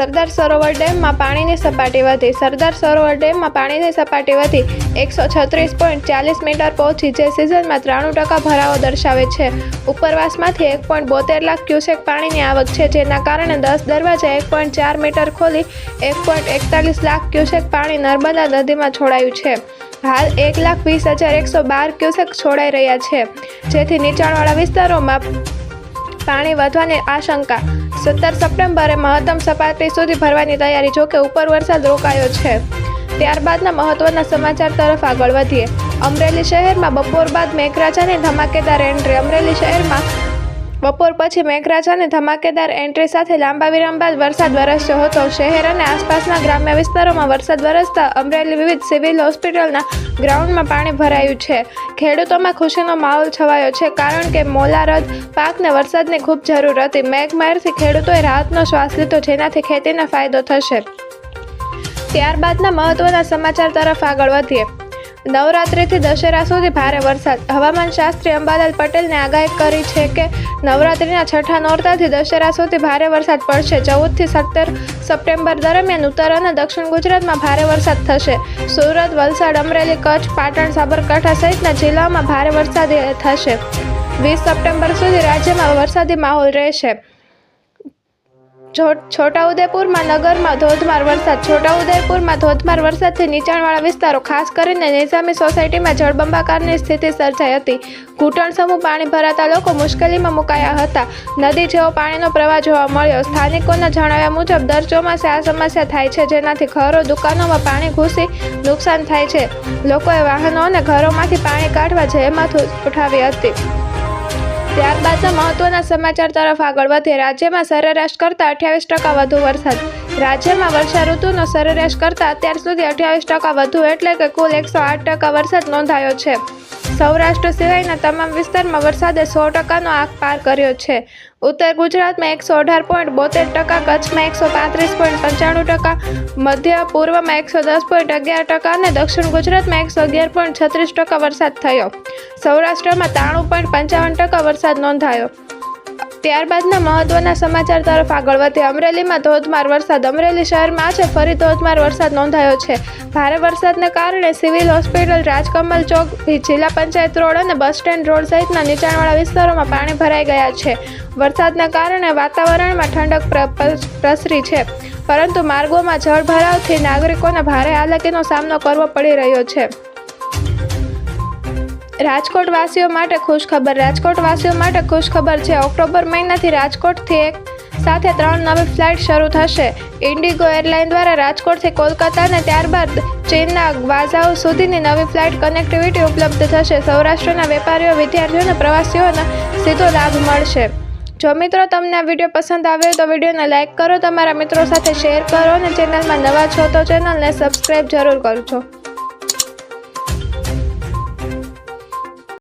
સરદાર સરોવર ડેમમાં પાણીની સપાટી વધી. સરદાર સરોવર ડેમમાં પાણીની સપાટી વધી. એકસો છત્રીસ પોઈન્ટ ચાલીસ મીટર પહોંચી, જે સિઝનમાં ત્રાણું ટકા ભરાવો દર્શાવે છે. ઉપરવાસમાંથી એક પોઈન્ટ બોતેર લાખ ક્યુસેક પાણીની આવક છે, જેના કારણે દસ દરવાજા એક પોઈન્ટ ચાર મીટર ખોલી, એક પોઈન્ટ એકતાલીસ લાખ ક્યુસેક પાણી નર્મદા નદીમાં છોડાયું છે. હાલ એક લાખ વીસ હજાર એકસો બાર ક્યુસેક છોડાઈ રહ્યા છે. જેથી નીચાણવાળા વિસ્તારોમાં પાણી વધવાની આશંકા સત્તર સપ્ટેમ્બરે મહત્તમ સપાટી સુધી ભરવાની તૈયારી, જોકે ઉપર વરસાદ રોકાયો છે. ત્યારબાદના મહત્વના સમાચાર તરફ આગળ વધીએ. અમરેલી શહેરમાં બપોર બાદ મેઘરાજાની ધમાકેદાર એન્ટ્રી, અમરેલી શહેરમાં બપોર પછી મેઘરાજાની ધમાકેદાર એન્ટ્રી સાથે લાંબા વિરામ બાદ વરસાદ વરસ્યો હતો. શહેર અને આસપાસના ગ્રામ્ય વિસ્તારોમાં વરસાદ વરસતા અમરેલી વિવિધ સિવિલ હોસ્પિટલના ગ્રાઉન્ડમાં પાણી ભરાયું છે. ખેડૂતોમાં ખુશીનો માહોલ છવાયો છે કારણ કે મોલારદ પાકને વરસાદની ખૂબ જરૂર હતી. મેઘમહેરથી ખેડૂતોએ રાહતનો શ્વાસ લીધો, જેનાથી ખેતીને ફાયદો થશે. ત્યારબાદના મહત્વના સમાચાર તરફ આગળ વધીએ. નવરાત્રિથી દશેરા સુધી ભારે વરસાદ. હવામાન શાસ્ત્રી અંબાલાલ પટેલને આગાહી કરી છે કે નવરાત્રિના છઠ્ઠા નોરતાથી દશેરા સુધી ભારે વરસાદ પડશે. ચૌદથી સત્તર સપ્ટેમ્બર દરમિયાન ઉત્તર અને દક્ષિણ ગુજરાતમાં ભારે વરસાદ થશે. સુરત, વલસાડ, અમરેલી, કચ્છ, પાટણ, સાબરકાંઠા સહિતના જિલ્લાઓમાં ભારે વરસાદ થશે. વીસ સપ્ટેમ્બર સુધી રાજ્યમાં વરસાદી માહોલ રહેશે. છોટાઉદેપુરમાં નગરમાં ધોધમાર વરસાદ. છોટાઉદેપુરમાં ધોધમાર વરસાદથી નીચાણવાળા વિસ્તારો, ખાસ કરીને નિઝામી સોસાયટીમાં જળબંબાકારની સ્થિતિ સર્જાઈ હતી. ઘૂંટણ સમૂહ પાણી ભરાતા લોકો મુશ્કેલીમાં મુકાયા હતા. નદી જેવો પાણીનો પ્રવાહ જોવા મળ્યો. સ્થાનિકોના જણાવ્યા મુજબ, દર ચોમાસે આ સમસ્યા થાય છે, જેનાથી ઘરો, દુકાનોમાં પાણી ઘૂસી નુકસાન થાય છે. લોકોએ વાહનો અને ઘરોમાંથી પાણી કાઢવા જહેમત ઉઠાવી હતી. ત્યારબાદના મહત્વના સમાચાર તરફ આગળ વધે. રાજ્યમાં સરેરાશ કરતાં અઠ્યાવીસ ટકા વધુ વરસાદ. રાજ્યમાં વર્ષા ઋતુનો સરેરાશ કરતાં અત્યાર સુધી અઠ્યાવીસ ટકા વધુ, એટલે કે કુલ એકસો આઠ ટકા વરસાદ નોંધાયો છે. સૌરાષ્ટ્ર સિવાયના તમામ વિસ્તારમાં વરસાદે સો ટકાનો આંક પાર કર્યો છે. ઉત્તર ગુજરાતમાં એકસો અઢાર પોઈન્ટ બોતેર ટકા, કચ્છમાં એકસો પાંત્રીસ પોઈન્ટ પંચાણું ટકા, મધ્ય પૂર્વમાં એકસો દસ પોઈન્ટ અગિયાર ટકા અને દક્ષિણ ગુજરાતમાં એકસો અગિયાર પોઈન્ટ છત્રીસ ટકા વરસાદ થયો. સૌરાષ્ટ્રમાં ત્રાણું પોઈન્ટ પંચાવન ટકા વરસાદ નોંધાયો. ત્યારબાદના મહત્વના સમાચાર તરફ આગળ વધે. અમરેલીમાં ધોધમાર વરસાદ. અમરેલી શહેરમાં આજે ફરી ધોધમાર વરસાદ નોંધાયો છે. ભારે વરસાદને કારણે સિવિલ હોસ્પિટલ, રાજકમલ ચોક, જિલ્લા પંચાયત રોડ અને બસ સ્ટેન્ડ રોડ સહિતના નીચાણવાળા વિસ્તારોમાં પાણી ભરાઈ ગયા છે. વરસાદના કારણે વાતાવરણમાં ઠંડક પ્ર- પ્રસરી છે. પરંતુ માર્ગોમાં જળ ભરાવથી નાગરિકોને ભારે હાલાકીનો સામનો કરવો પડી રહ્યો છે. રાજકોટ વાસીઓ માટે ખુશ ખબર. રાજકોટ વાસીઓ માટે ખુશ ખબર છે, ઓક્ટોબર મહિનાથી રાજકોટથી એક સાથે ત્રણ નવી ફ્લાઇટ શરૂ થશે. ઇન્ડિગો એરલાઇન દ્વારા રાજકોટથી કોલકાતા અને ત્યારબાદ ચીનના ગ્વાઝાઓ સુધીની નવી ફ્લાઇટ કનેક્ટિવિટી ઉપલબ્ધ થશે. સૌરાષ્ટ્રના વેપારીઓ, વિદ્યાર્થીઓ અને પ્રવાસીઓને સીધો લાભ મળશે. જો મિત્રો તમને આ વીડિયો પસંદ આવ્યો તો વિડીયોને લાઇક કરો, તમારા મિત્રો સાથે શેર કરો અને ચેનલમાં નવા છો તો ચેનલને સબસ્ક્રાઈબ જરૂર કરજો.